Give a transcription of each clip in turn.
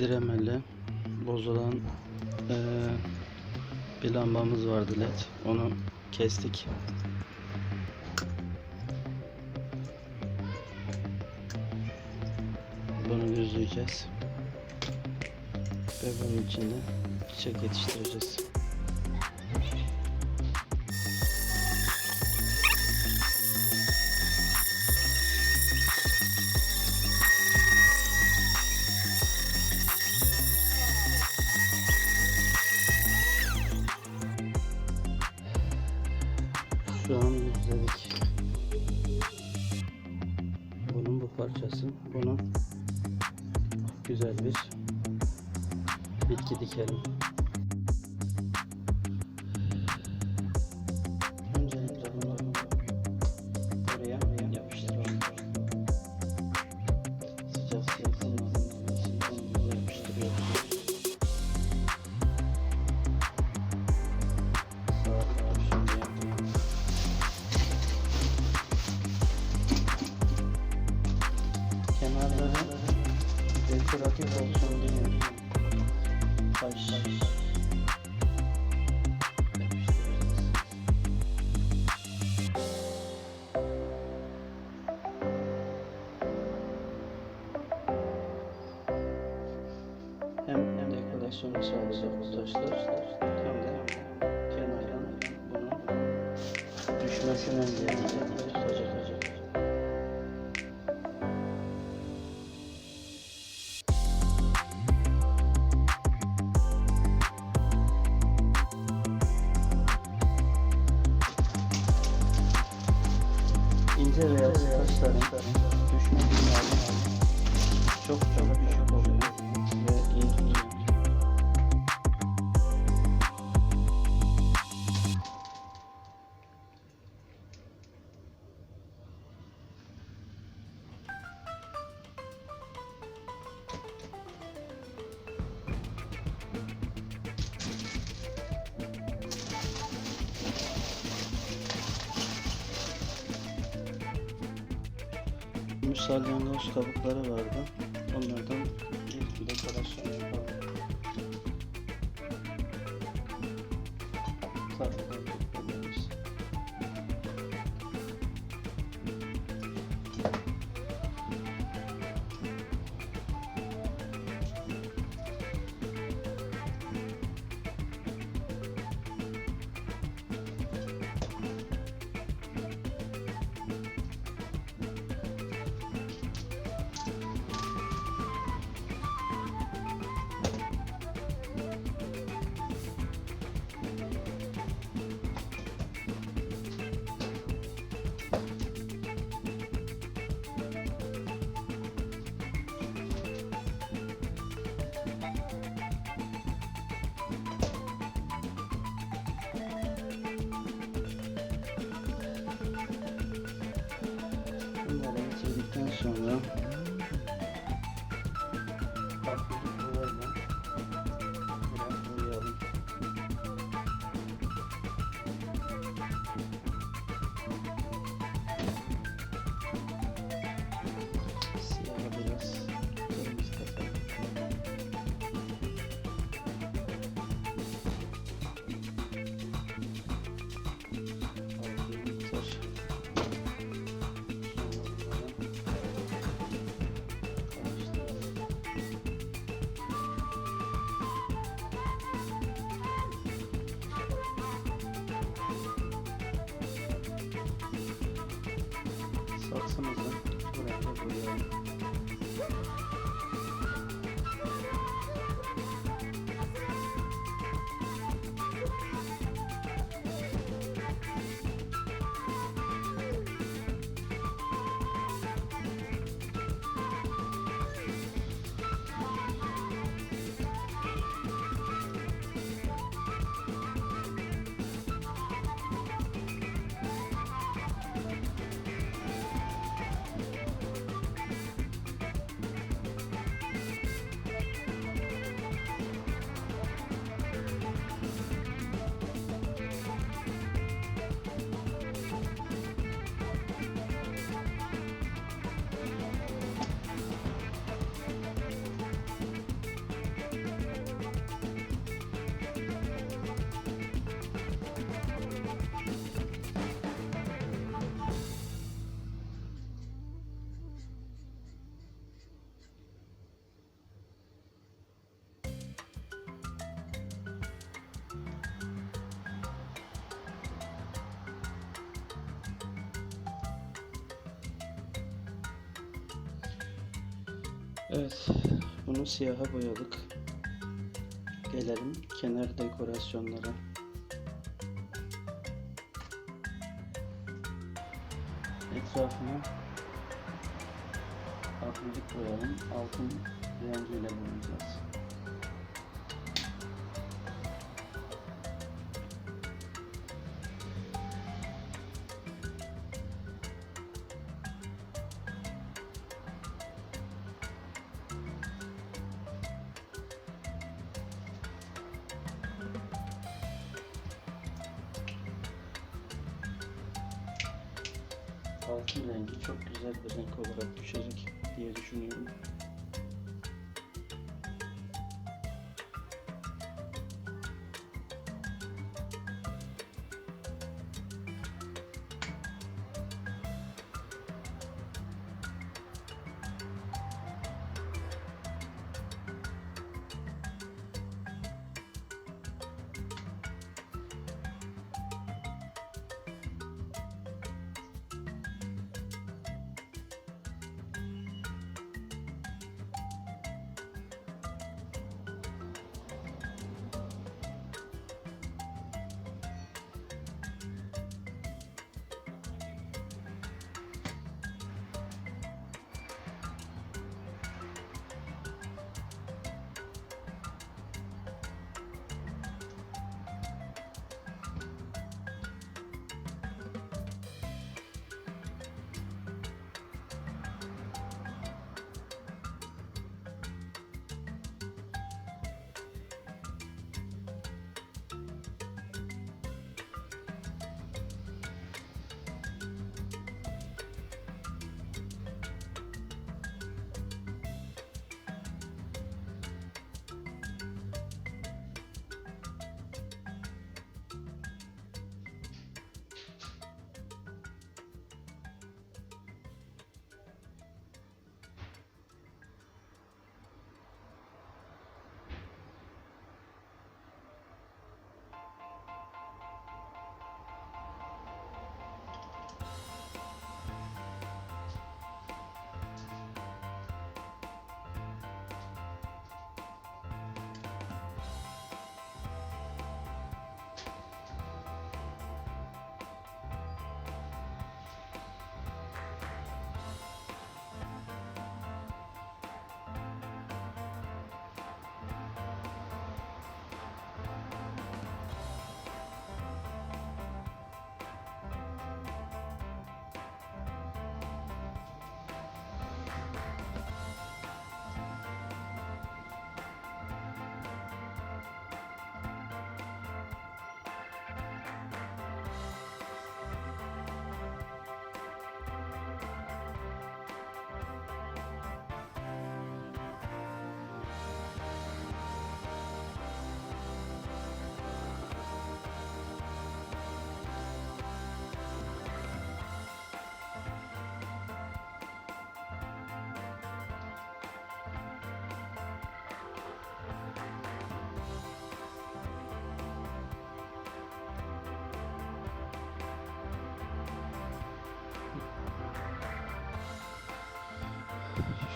diremeli bozulan eee, bir lambamız vardı led. Onu kestik. Bunu düzleyeceğiz. Ve bunun içinde çiçek yetiştireceğiz. Dekorasyonu sağlayacak bu taşlar hem de kenardan bunun düşmesini engelleyecek ve tutacak. ince veya taşların düşme Musalyangoz kabukları vardı. Onlardan bir dekorasyon yapalım. Sarıdan Evet, bunu siyaha boyadık. Gelelim kenar dekorasyonlara. Etrafına akrilik boyalım. Altın rengiyle boyayacağız. Altın rengi çok güzel bir renk olarak düşecek diye düşünüyorum.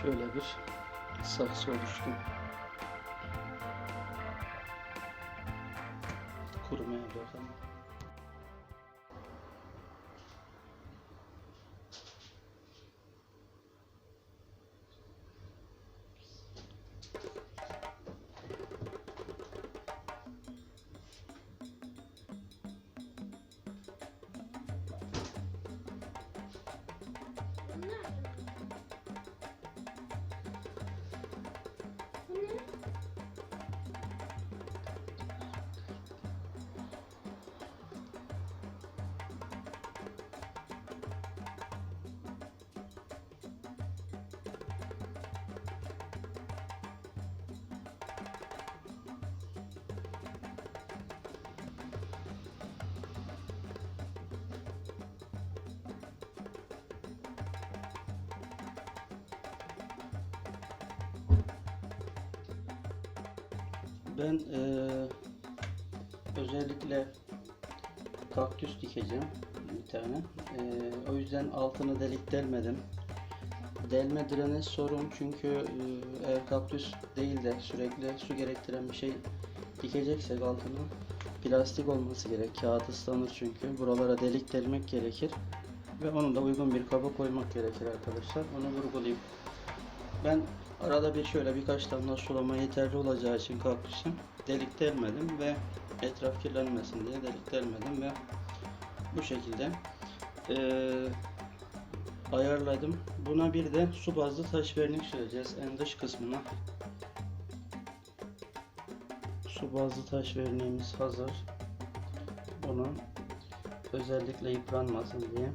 Şöyle bir saksı oluştu. Ben eee, özellikle kaktüs dikeceğim bir tane. Eee, o yüzden altını delik delmedim. delme direnç sorun çünkü e, eğer kaktüs değil de sürekli su gerektiren bir şey dikeceksek altına plastik olması gerek. Kağıt ıslanır çünkü. Buralara delik delmek gerekir. Ve onu da uygun bir kaba koymak gerekir arkadaşlar. Onu vurgulayayım. Ben arada bir şöyle birkaç damla sulama yeterli olacağı için kaktüsün delik delmedim ve etraf kirlenmesin diye delik delmedim ve bu şekilde eee, ayarladım. Buna bir de su bazlı taş vernik süreceğiz en dış kısmına. Su bazlı taş verniğimiz hazır. Bunu özellikle yıpranmasın diye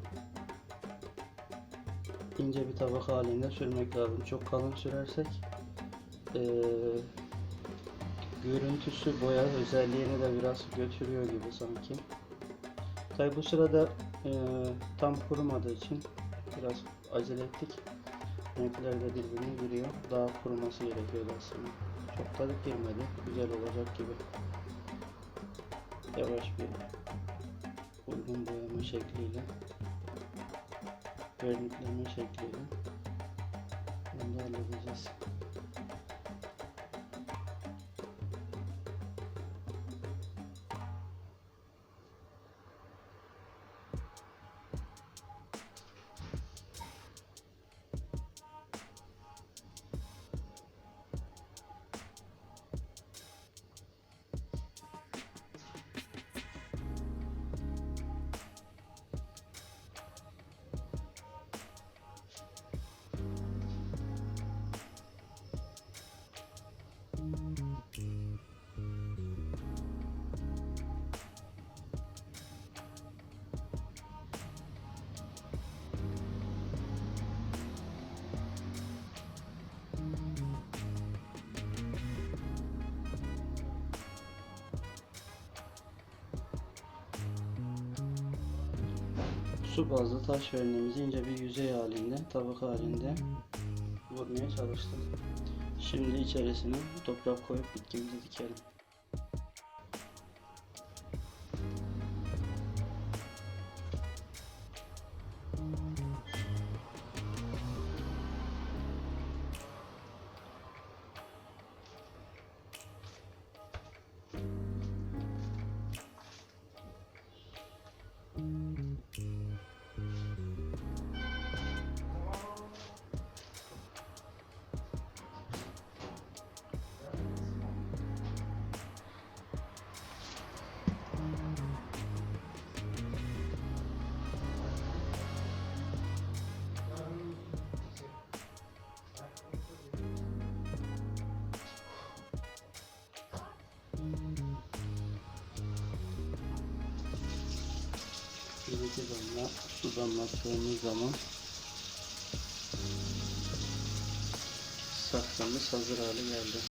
ince bir tabak halinde sürmek lazım. Çok kalın sürersek eee, görüntüsü boya özelliğini de biraz götürüyor gibi sanki. Tabi bu sırada eee, tam kurumadığı için biraz acele ettik. Renkler de birbirine giriyor. Daha kuruması gerekiyor aslında. Çok da girmedi. Güzel olacak gibi. Yavaş bir uygun boyama şekliyle vernikleme şekliyle onu da halledeceğiz. Su bazlı taş verniğimizi ince bir yüzey halinde, tabak halinde vurmaya çalıştım. Şimdi içerisine toprak koyup bitkimizi dikelim. Bir iki damla su damlattığımız zaman saksımız hazır hale geldi.